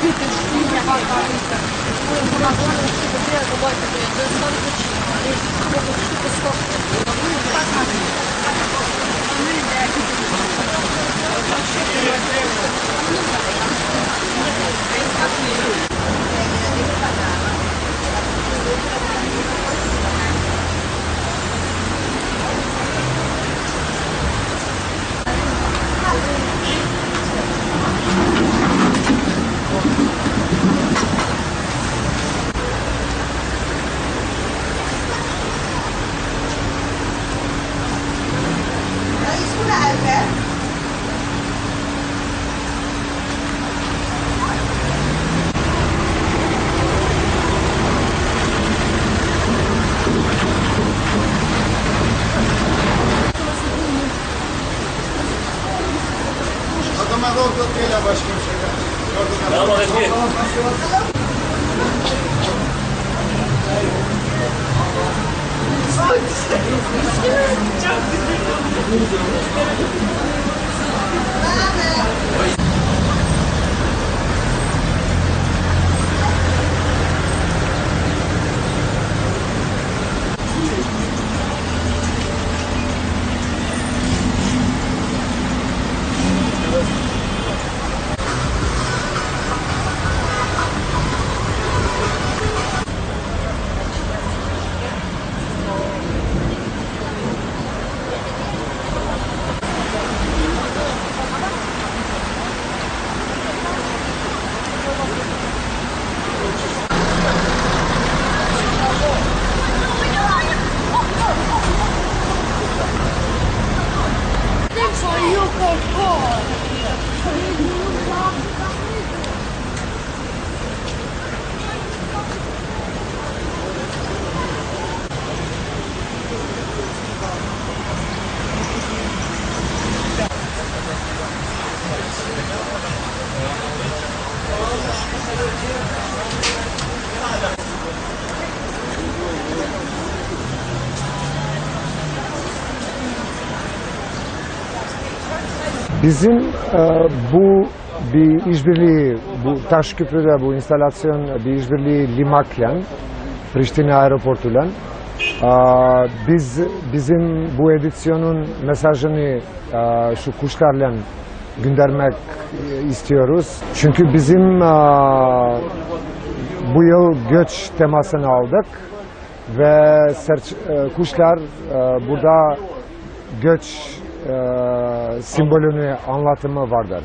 Thank you. Adama orada değil başka bir şey. Merhaba Eski. Bizim e, bu bir işbirliği, bu Taşköprü'de bu instalasyon bir işbirliği Limak'la, Priştine Aeroportu'yla. E, biz bizim bu edisyonun mesajını e, şu kuşlarla göndermek istiyoruz. Çünkü bizim e, bu yıl göç temasını aldık ve serç, e, kuşlar e, burada göç e, simbolünü anlatımı vardır.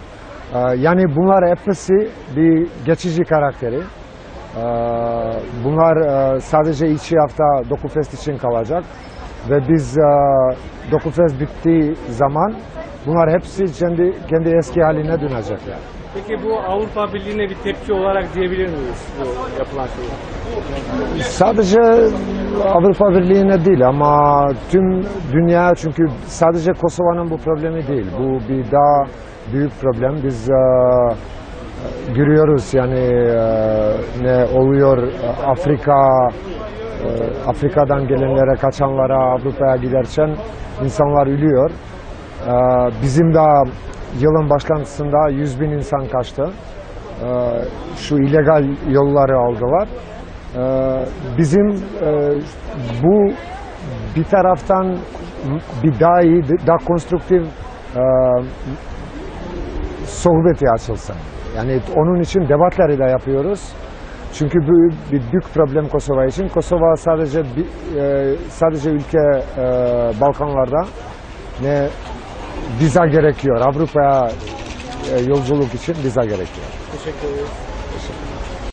E, yani bunlar hepsi bir geçici karakteri. E, bunlar e, sadece iki hafta Dokufest için kalacak ve biz e, Dokufest bittiği zaman bunlar hepsi kendi kendi eski haline dönecekler. Peki bu Avrupa Birliği'ne bir tepki olarak diyebilir miyiz bu yapılan şeyi? Sadece Avrupa Birliği'ne değil ama tüm dünya çünkü sadece Kosova'nın bu problemi değil. Bu bir daha büyük problem. Biz e, görüyoruz yani e, ne oluyor Afrika e, Afrika'dan gelenlere kaçanlara Avrupa'ya giderken insanlar ölüyor. E, bizim de yılın başlangıcında 100 bin insan kaçtı. E, şu illegal yolları aldılar. Ee, bizim e, bu bir taraftan bir daha iyi, daha konstruktif e, sohbeti açılsın. Yani onun için debatları da yapıyoruz. Çünkü bu bir büyük problem Kosova için. Kosova sadece e, sadece ülke Balkanlarda ne vize gerekiyor. Avrupa'ya yolculuk için vize gerekiyor. Teşekkür ederiz.